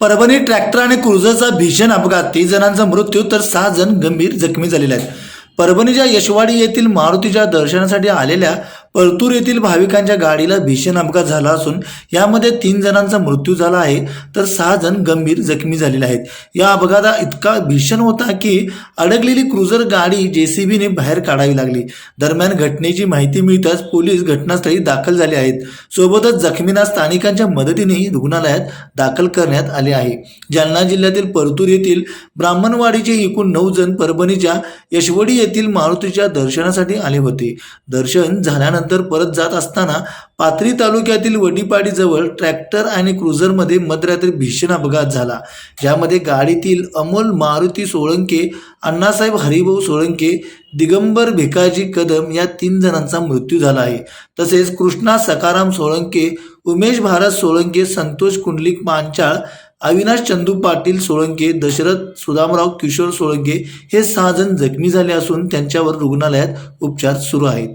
Parbhani tractor आणि क्रुझरचा भीषण अपघात. तीस जणांचा मृत्यू तर सहा जण गंभीर जखमी झालेले आहेत. परभणीच्या यशवाडी येथील मारुतीच्या दर्शनासाठी आलेल्या परतूर येथील भाविकांच्या गाडीला भीषण अपघात झाला असून यामध्ये तीन जणांचा मृत्यू झाला आहे तर सहा जण गंभीर जखमी झालेले आहेत. या अपघाता इतका भीषण होता की अडकलेली क्रुझर गाडी जेसीबीने बाहेर काढावी लागली. दरम्यान घटनेची माहिती मिळताच पोलीस घटनास्थळी दाखल झाले आहेत. सोबतच जखमींना स्थानिकांच्या मदतीने रुग्णालयात दाखल करण्यात आले आहे. जालना जिल्ह्यातील परतूर येथील ब्राह्मणवाडीचे एकूण नऊ जण परभणीच्या यशवडी येथील मारुतीच्या दर्शनासाठी आले होते. दर्शन झाल्यानंतर परत जात असताना पाथरी तालुक्यातील वडीपाडीजवळ ट्रॅक्टर आणि क्रुझरमध्ये मध्यरात्री भीषण अपघात झाला. ज्यामध्ये गाडीतील अमोल मारुती सोळंके अण्णासाहेब हरिभाऊ सोळंके दिगंबर भिकाजी कदम या तीन जणांचा मृत्यू झाला आहे. तसेच कृष्णा सकाराम सोळंके उमेश भारत सोळंके संतोष कुंडलिक पांचाळ अविनाश चंदू पाटील सोळंके दशरथ सुदामराव किशोर सोळंके हे सहा जण जखमी झाले असून त्यांच्यावर रुग्णालयात उपचार सुरू आहेत.